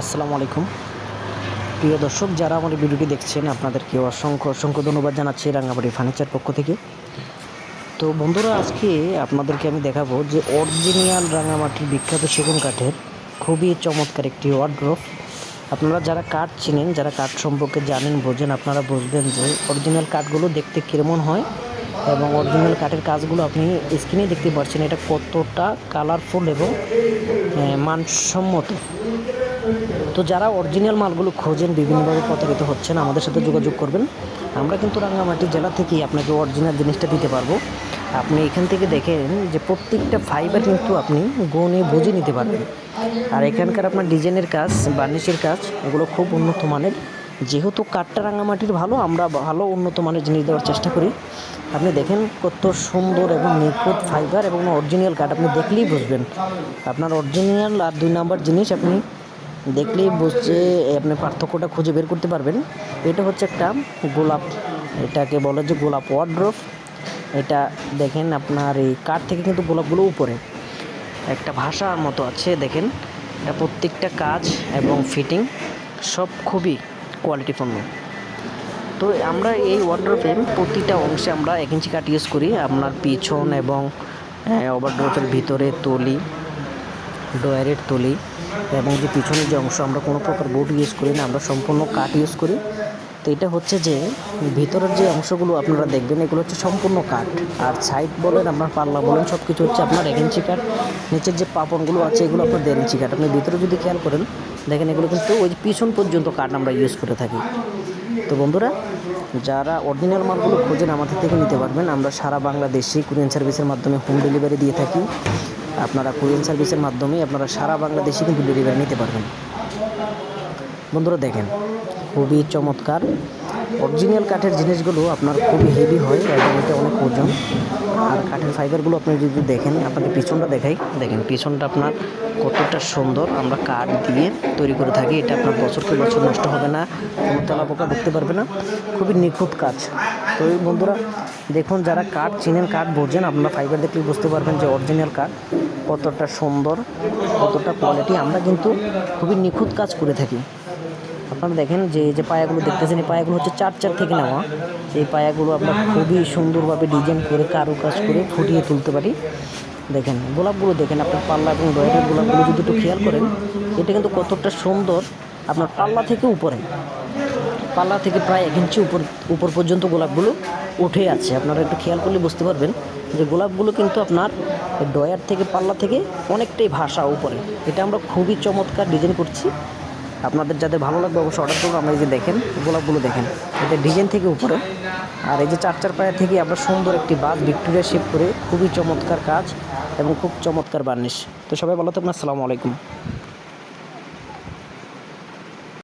আসসালামু আলাইকুম। প্রিয় দর্শক, যারা আমার ভিডিওটি দেখছেন, আপনাদেরকে অসংখ্য অসংখ্য ধন্যবাদ জানাচ্ছি রাঙ্গাবাড়ি ফার্নিচার পক্ষ থেকে। তো বন্ধুরা, আজকে আপনাদেরকে আমি দেখাবো যে অরিজিনাল রাঙামাটির বিখ্যাত সেগুন কাঠের খুবই চমৎকার একটি ওয়ার্ড্রোপ আপনারা যারা কাঠ চিনেন, যারা কাঠ সম্পর্কে জানেন, বোঝেন, আপনারা বুঝবেন যে অরিজিনাল কাঠগুলো দেখতে কেমন হয় এবং অরিজিনাল কাঠের কাজগুলো আপনি স্ক্রিনে দেখতে পাচ্ছেন। এটা কতটা কালারফুল এবং মানসম্মত। তো যারা অরিজিনাল মালগুলো খোঁজেন, বিভিন্নভাবে প্রতারিত হচ্ছেন, আমাদের সাথে যোগাযোগ করবেন। আমরা কিন্তু রাঙ্গামাটি জেলা থেকেই আপনাকে অরিজিনাল জিনিসটা দিতে পারব। আপনি এখান থেকে দেখেন যে প্রত্যেকটা ফাইবার কিন্তু আপনি গনে বুঝে নিতে পারবেন। আর এখানকার আপনার ডিজাইনের কাজ বার্নিশের কাজ, এগুলো খুব উন্নত মানের। যেহেতু কাঠটা রাঙামাটির ভালো, আমরা ভালো উন্নত মানের জিনিস দেওয়ার চেষ্টা করি। আপনি দেখেন কত সুন্দর এবং নিখুঁত ফাইবার এবং অরিজিনাল কাঠ, আপনি দেখলেই বুঝবেন। আপনার অরিজিনাল আর দুই নাম্বার জিনিস আপনি দেখলেই বুঝছে আপনি পার্থক্যটা খুঁজে বের করতে পারবেন। এটা হচ্ছে একটা গোলাপ, এটাকে বলে যে গোলাপ ওয়ার্ড্রোপ এটা দেখেন আপনার এই কাঠ থেকে কিন্তু গোলাপগুলো উপরে। একটা ভাষার মতো আছে, দেখেন। এটা প্রত্যেকটা কাজ এবং ফিটিং সব খুবই কোয়ালিটিপূর্ণ তো আমরা এই ওয়ার্ড্রোপে প্রতিটা অংশে আমরা এক ইঞ্চি কাঠ ইউজ করি। আপনার পিছন এবং ওয়ার্ড্রোপের ভিতরে তলি। ডয়ারের তলি এবং যে পিছনের যে অংশ আমরা কোনো প্রকার বোর্ড ইউজ করি না, আমরা সম্পূর্ণ কাঠ ইউজ করি। তো এটা হচ্ছে যে ভিতরের যে অংশগুলো আপনারা দেখবেন, এগুলো হচ্ছে সম্পূর্ণ কাঠ। আর সাইড বলেন আপনার পাল্লা বলেন সব কিছু হচ্ছে আপনার এক ইঞ্চি কাঠ। নিচের যে পাপনগুলো আছে, এগুলো আপনার দেড় ইঞ্চি কাঠ। আপনি ভিতরে যদি খেয়াল করেন, দেখেন এগুলো কিন্তু ওই পিছন পর্যন্ত কাঠ আমরা ইউজ করে থাকি। তো বন্ধুরা, যারা অরিজিনাল মালগুলো খোঁজেন আমাদের থেকে নিতে পারবেন। আমরা সারা বাংলাদেশে কুরিয়ান সার্ভিসের মাধ্যমে হোম ডেলিভারি দিয়ে থাকি। আপনারা কুরিয়ান সার্ভিসের মাধ্যমে আপনারা সারা বাংলাদেশে কিন্তু ডেলিভারি নিতে পারবেন। বন্ধুরা দেখেন, খুবই চমৎকার। অরিজিনাল কাঠের জিনিসগুলো আপনার খুবই হেভি হয় এবং এটা অনেক ওজন। আর কাঠের ফাইবারগুলো আপনি যদি দেখেন আপনাকে পিছনটা দেখাই। দেখেন, পিছনটা আপনার কতটা সুন্দর আমরা কাঠ দিয়ে তৈরি করে থাকি। এটা আপনার বছরকে বছর নষ্ট হবে না, কোনো তেলা পোকা ঢুকতে পারবে না। খুবই নিখুঁত কাজ। তো বন্ধুরা, দেখুন, যারা কাঠ চিনেন, কাঠ বোঝেন, আপনারা ফাইবার দেখলে বুঝতে পারবেন যে অরিজিনাল কাঠ। কতটা সুন্দর, কতটা কোয়ালিটি আমরা কিন্তু খুবই নিখুঁত কাজ করে থাকি। আপনারা দেখেন যে যে পায়াগুলো দেখতেছেন, এই পায়াগুলো হচ্ছে চার চার থেকে নেওয়া। এই পায়াগুলো আমরা খুবই সুন্দরভাবে ডিজাইন করে কারু কাজ করে ফুটিয়ে তুলতে পারি। দেখেন, গোলাপগুলো দেখেন, আপনার পাল্লা এবং ডয়ের গোলাপগুলো যদি একটু খেয়াল করেন, এটা কিন্তু কতটা সুন্দর। আপনার পাল্লা থেকে উপরে, পাল্লা থেকে প্রায় এক ইঞ্চি উপর উপর পর্যন্ত গোলাপগুলো উঠে আছে। আপনারা একটু খেয়াল করলে বুঝতে পারবেন যে গোলাপগুলো কিন্তু আপনার ডয়ার থেকে, পাল্লা থেকে অনেকটাই ভাষা উপরে। এটা আমরা খুবই চমৎকার ডিজাইন করছি। আপনাদের যাদের ভালো লাগবে অবশ্যই অর্ডার করব আমরা এই যে দেখেন, গোলাপগুলো দেখেন। এটা ডিজাইন থেকে উপরে। আর এই যে চার চার পায়া থেকে আমরা সুন্দর একটি বাস ভিক্টোরিয়া শেপ করে খুবই চমৎকার কাজ এবং খুব চমৎকার বার্নিশ তো সবাই ভালো থাকুন। আসসালামু আলাইকুম।